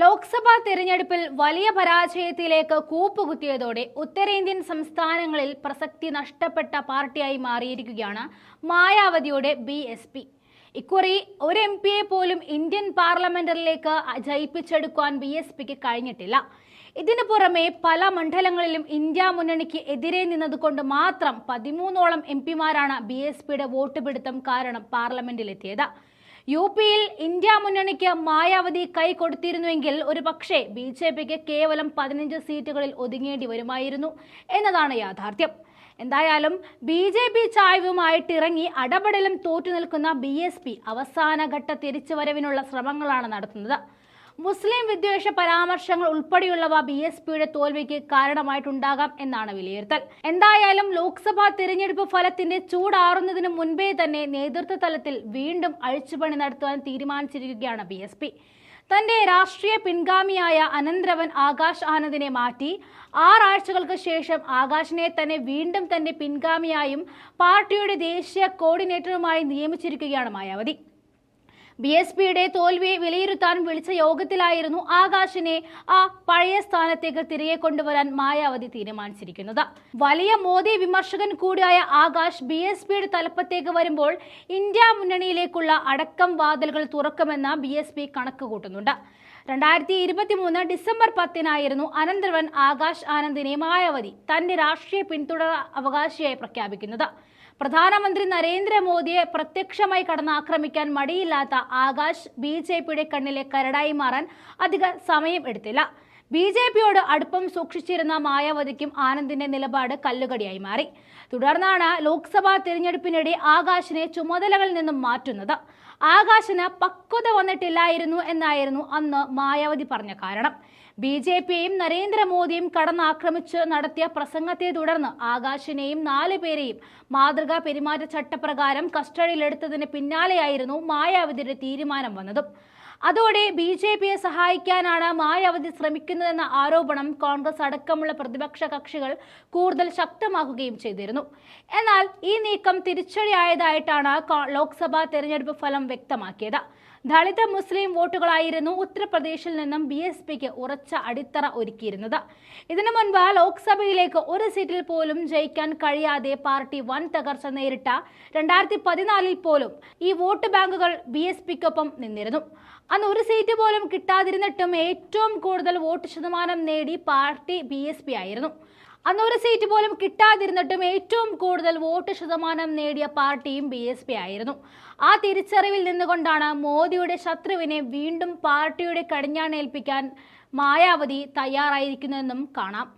ലോക്സഭാ തെരഞ്ഞെടുപ്പിൽ വലിയ പരാജയത്തിലേക്ക് കൂപ്പുകുത്തിയതോടെ ഉത്തരേന്ത്യൻ സംസ്ഥാനങ്ങളിൽ പ്രസക്തി നഷ്ടപ്പെട്ട പാർട്ടിയായി മാറിയിരിക്കുകയാണ് മായാവതിയുടെ ബി എസ് പി. ഇക്കുറി ഒരു എം പിയെ പോലും ഇന്ത്യൻ പാർലമെന്റിലേക്ക് ജയിപ്പിച്ചെടുക്കാൻ ബി എസ് പിക്ക് കഴിഞ്ഞിട്ടില്ല. ഇതിനു പുറമെ പല മണ്ഡലങ്ങളിലും ഇന്ത്യ മുന്നണിക്ക് എതിരെ നിന്നതുകൊണ്ട് മാത്രം പതിമൂന്നോളം എം പിമാരാണ് ബി എസ് പിയുടെ വോട്ട് പിടുത്തം കാരണം പാർലമെന്റിലെത്തിയത്. യു പിയിൽ ഇന്ത്യ മുന്നണിക്ക് മായാവതി കൈ കൊടുത്തിരുന്നുവെങ്കിൽ ഒരു പക്ഷേ ബി ജെ പിക്ക് കേവലം പതിനഞ്ച് സീറ്റുകളിൽ ഒതുങ്ങേണ്ടി വരുമായിരുന്നു എന്നതാണ് യാഥാർത്ഥ്യം. എന്തായാലും ബി ജെ പി ചായവുമായിട്ടിറങ്ങി അടപടലും തോറ്റു നിൽക്കുന്ന ബി എസ് പി അവസാനഘട്ട തിരിച്ചുവരവിനുള്ള ശ്രമങ്ങളാണ് നടത്തുന്നത്. മുസ്ലിം വിദ്വേഷ പരാമർശങ്ങൾ ഉൾപ്പെടെയുള്ളവ ബി എസ് പിയുടെ തോൽവിക്ക് കാരണമായിട്ടുണ്ടാകാം എന്നാണ് വിലയിരുത്തൽ. എന്തായാലും ലോക്സഭാ തിരഞ്ഞെടുപ്പ് ഫലത്തിന്റെ ചൂടാറുന്നതിന് മുൻപേ തന്നെ നേതൃത്വ തലത്തിൽ വീണ്ടും അഴിച്ചുപണി നടത്തുവാൻ തീരുമാനിച്ചിരിക്കുകയാണ് ബി എസ് പി. തന്റെ രാഷ്ട്രീയ പിൻഗാമിയായ അനന്തരവൻ ആകാശ് ആനന്ദിനെ മാറ്റി ആറാഴ്ചകൾക്ക് ശേഷം ആകാശിനെ തന്നെ വീണ്ടും തന്റെ പിൻഗാമിയായും പാർട്ടിയുടെ ദേശീയ കോർഡിനേറ്ററുമായി നിയമിച്ചിരിക്കുകയാണ് മായാവതി. ബി എസ് പിയുടെ തോൽവിയെ വിലയിരുത്താൻ വിളിച്ച യോഗത്തിലായിരുന്നു ആകാശിനെ ആ പഴയ സ്ഥാനത്തേക്ക് തിരികെ കൊണ്ടുവരാൻ മായാവതി തീരുമാനിച്ചിരിക്കുന്നത്. വലിയ മോദി വിമർശകൻ കൂടിയായ ആകാശ് ബി എസ് പിയുടെ തലപ്പത്തേക്ക് വരുമ്പോൾ ഇന്ത്യ മുന്നണിയിലേക്കുള്ള അടക്കം വാതിലുകൾ തുറക്കുമെന്ന് ബി എസ് പി കണക്ക് കൂട്ടുന്നുണ്ട്. രണ്ടായിരത്തി ഇരുപത്തി മൂന്ന് ഡിസംബർ പത്തിനായിരുന്നു അനന്തരവൻ ആകാശ് ആനന്ദിനെ മായാവതി തന്റെ രാഷ്ട്രീയ പിന്തുടർ അവകാശിയായി പ്രഖ്യാപിക്കുന്നത്. പ്രധാനമന്ത്രി നരേന്ദ്രമോദിയെ പ്രത്യക്ഷമായി കടന്നാക്രമിക്കാൻ മടിയില്ലാത്ത ആകാശ് ബി ജെ പിയുടെ കണ്ണിലെ കരടായി മാറാൻ അധിക സമയം എടുത്തില്ല. ബി ജെ പിയോട് അടുപ്പം സൂക്ഷിച്ചിരുന്ന മായാവതിക്കും ആനന്ദിന്റെ നിലപാട് കല്ലുകടിയായി മാറി. തുടർന്നാണ് ലോക്സഭാ തിരഞ്ഞെടുപ്പിനിടെ ആകാശിനെ ചുമതലകളിൽ നിന്നും മാറ്റുന്നത്. ആകാശിന് പക്വത വന്നിട്ടില്ലായിരുന്നു എന്നായിരുന്നു അന്ന് മായാവതി പറഞ്ഞ കാരണം. ബി ജെ പിയെയും നരേന്ദ്രമോദിയും കടന്നാക്രമിച്ച് നടത്തിയ പ്രസംഗത്തെ തുടർന്ന് ആകാശിനെയും നാല് പേരെയും മാതൃകാ പെരുമാറ്റച്ചട്ടപ്രകാരം കസ്റ്റഡിയിലെടുത്തതിന് പിന്നാലെയായിരുന്നു മായാവതിയുടെ തീരുമാനം വന്നതും. അതോടെ ബി ജെ പിയെ സഹായിക്കാനാണ് മായാവതി ശ്രമിക്കുന്നതെന്ന ആരോപണം കോൺഗ്രസ് അടക്കമുള്ള പ്രതിപക്ഷ കക്ഷികൾ കൂടുതൽ ശക്തമാക്കുകയും ചെയ്തിരുന്നു. എന്നാൽ ഈ നീക്കം തിരിച്ചടിയായതായിട്ടാണ് ലോക്സഭാ തെരഞ്ഞെടുപ്പ് ഫലം വ്യക്തമാക്കിയത്. ദളിത് മുസ്ലിം വോട്ടുകളായിരുന്നു ഉത്തർപ്രദേശിൽ നിന്നും ബി എസ് പിക്ക് ഉറച്ച അടിത്തറ ഒരുക്കിയിരുന്നത്. ഇതിനു മുൻപ് ലോക്സഭയിലേക്ക് ഒരു സീറ്റിൽ പോലും ജയിക്കാൻ കഴിയാതെ പാർട്ടി വൻ തകർച്ച നേരിട്ട രണ്ടായിരത്തി പതിനാലിൽ പോലും ഈ വോട്ട് ബാങ്കുകൾ ബി എസ് പിക്കൊപ്പം നിന്നിരുന്നു. അന്ന് ഒരു സീറ്റ് പോലും കിട്ടാതിരുന്നിട്ടും ഏറ്റവും കൂടുതൽ വോട്ട് ശതമാനം നേടി പാർട്ടി ബി എസ് പി ആയിരുന്നു. അന്ന് ഒരു സീറ്റ് പോലും കിട്ടാതിരുന്നിട്ടും ഏറ്റവും കൂടുതൽ വോട്ട് ശതമാനം നേടിയ പാർട്ടിയും ബി എസ് പി ആയിരുന്നു. ആ തിരിച്ചറിവിൽ നിന്നുകൊണ്ടാണ് മോദിയുടെ ശത്രുവിനെ വീണ്ടും പാർട്ടിയുടെ കടിഞ്ഞാണേൽപ്പിക്കാൻ മായാവതി തയ്യാറായിരിക്കുന്നതെന്നും കാണാം.